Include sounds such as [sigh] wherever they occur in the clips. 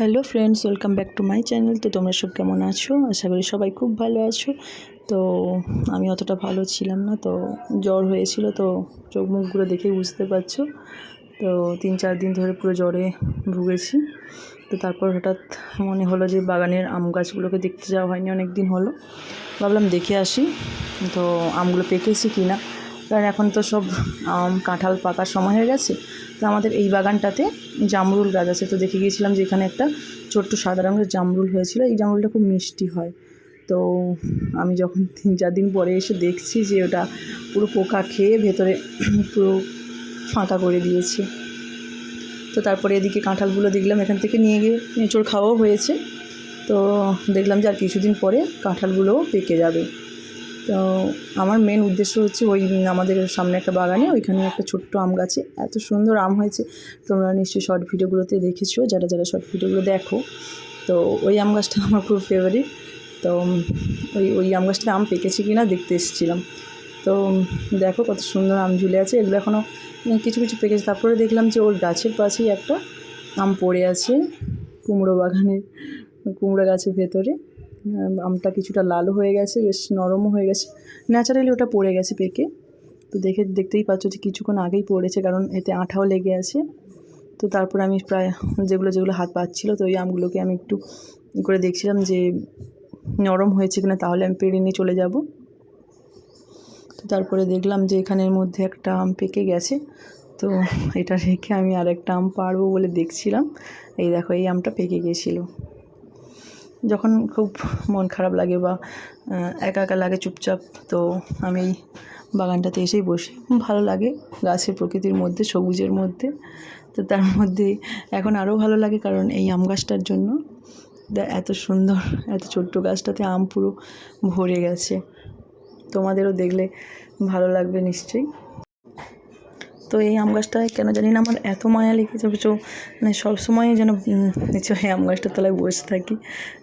Hello friends, welcome back to my channel. তো তোমরা সব কেমন আছো? আশা করি সবাই খুব ভালো আছো। তো আমি অতটা ভালো ছিলাম না, তো জ্বর হয়েছিল, তো চোখ মুখগুলো দেখে বুঝতে পারছ। তো তিন চার দিন ধরে পুরো জ্বরে ভুগেছি। তো তারপর হঠাৎ মনে হলো যে বাগানের আম গাছগুলোকে দেখতে যাওয়া হয়নি অনেক দিন হলো। ভাবলাম দেখে আসি, তো আমগুলো পেকেছি কি না কারণ এখন তো সব কাঁঠাল পাকার সময় হয়ে গেছে। তো আমাদের এই বাগানটাতে জামরুল গাছ আছে। তো দেখে গিয়েছিলাম যে এখানে একটা ছোট্ট সাদা রঙের জামরুল হয়েছিল। এই জামরুলটা খুব মিষ্টি হয়। তো আমি যখন তিন চার দিন পরে এসে দেখছি যে ওটা পুরো পোকা খেয়ে ভেতরে [clears throat] পুরো ফাঁকা করে দিয়েছে। তো তারপরে এদিকে কাঁঠালগুলো দেখলাম এখান থেকে নিয়ে গিয়ে এঁচড় খাওয়াও হয়েছে। তো দেখলাম যে আর কিছুদিন পরে কাঁঠালগুলোও পেকে যাবে। তো আমার মেন উদ্দেশ্য হচ্ছে ওই আমাদের সামনে একটা বাগানে, ওইখানে একটা ছোট্ট আম গাছে। এত সুন্দর আম হয়েছে। তোমরা নিশ্চয়ই শর্ট ভিডিওগুলোতে দেখেছ, যারা যারা শর্ট ভিডিওগুলো দেখো। তো ওই আম গাছটা [laughs] আমার খুব ফেভারিট তো ওই ওই আম গাছটা আম পেকেছে কি না দেখতে এসেছিলাম। তো দেখো কত সুন্দর আম ঝুলে আছে। এগুলো এখনও কিছু কিছু পেকেছে। তারপরে দেখলাম যে ওর গাছের পাশেই একটা আম পড়ে আছে, কুমড়ো বাগানের, কুমড়ো গাছের ভেতরে। আমটা কিছুটা লালও হয়ে গেছে, বেশ নরমও হয়ে গেছে। ন্যাচারালি ওটা পড়ে গেছে পেকে। তো দেখে, দেখতেই পাচ্ছ যে কিছুক্ষণ আগেই পড়েছে, কারণ এতে আঠাও লেগে আছে। তো তারপর আমি প্রায় যেগুলো যেগুলো হাত পাচ্ছিলো, তো ওই আমগুলোকে আমি একটু করে দেখছিলাম যে নরম হয়েছে কিনা, তাহলে আমি পেড়ে নিয়ে চলে যাব। তো তারপরে দেখলাম যে এখানের মধ্যে একটা আম পেকে গেছে। তো এটা রেখে আমি আর একটা আম পারব বলে দেখছিলাম। এই দেখো, এই আমটা পেকে গিয়েছিল যখন খুব মন খারাপ লাগে বা একা একা লাগে চুপচাপ, তো আমি এই বাগানটাতে এসেই বসি। ভালো লাগে গাছের প্রকৃতির মধ্যে, সবুজের মধ্যে। তো তার মধ্যে এখন আরও ভালো লাগে কারণ এই আম গাছটার জন্য। এত সুন্দর, এত ছোট্ট গাছটাতে আম পুরো ভরে গেছে। তোমাদেরও দেখলে ভালো লাগবে নিশ্চয়ই। তো এই আম গাছটায় কেন জানি না, আমার এত মায়া লেগেছে কিছু মানে সবসময় যেন নিচে হ্যাঁ আম গাছটার তলায় বসে থাকি।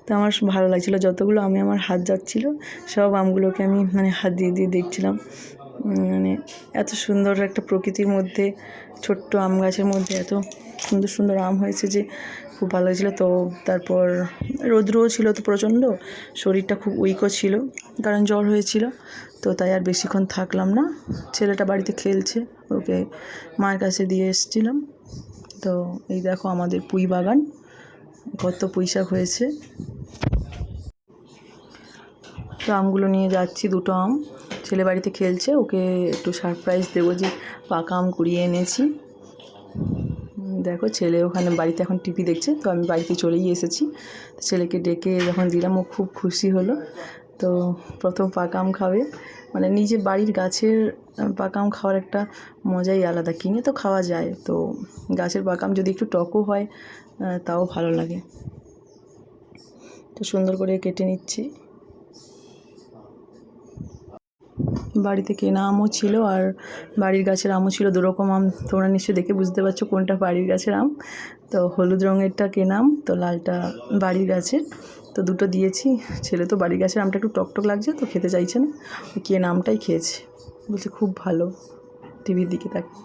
তো আমার ভালো লাগছিল, যতগুলো আমি আমার হাত যাচ্ছিল, সব আমগুলোকে আমি মানে হাত দিয়ে দিয়ে দেখছিলাম। মানে এত সুন্দর একটা প্রকৃতির মধ্যে, ছোট্ট আম গাছের মধ্যে এত সুন্দর সুন্দর আম হয়েছে যে খুব ভালো হয়েছিলো তো তারপর রৌদ্রও ছিল তো প্রচণ্ড, শরীরটা খুব উইকও ছিল, কারণ জ্বর হয়েছিল, তো তাই আর বেশিক্ষণ থাকলাম না। ছেলেটা বাড়িতে খেলছে, ওকে মায়ের কাছে দিয়ে এসেছিলাম। তো এই দেখো আমাদের পুঁই বাগান, কত পুঁই শাক হয়েছে। তো আমগুলো নিয়ে যাচ্ছি, দুটো আম। ছেলে বাড়িতে খেলছে, ওকে একটু সারপ্রাইজ দেবো যে পাকা আম কুড়িয়ে এনেছি। দেখো ছেলে ওখানে বাড়িতে এখন টিভি দেখছে, তো আমি বাড়িতে চলেই এসেছি। ছেলেকে ডেকে যখন দিলাম, ও খুব খুশি হলো। তো প্রথম পাকাম খাবে। মানে নিজে বাড়ির গাছের পাকাম খাওয়ার একটা মজাই আলাদা। কিনে তো খাওয়া যায়, তো গাছের পাকাম যদি একটু টকও হয় তাও ভালো লাগে। তো সুন্দর করে কেটে নিচ্ছি। বাড়িতে কেনা আমও ছিল আর বাড়ির গাছের আমও ছিল, দুরকম আম তোমরা নিশ্চয়ই দেখে বুঝতে পারছ কোনটা বাড়ির গাছের আম। তো হলুদ রঙেরটা কেনাম তো লালটা বাড়ির গাছের। তো দুটো দিয়েছি, ছেলে তো বাড়ির গাছের আমটা একটু টকটক লাগছে, তো খেতে চাইছে না। কে নামটাই খেয়েছে। বলছে খুব ভালো, টিভির দিকে তাকে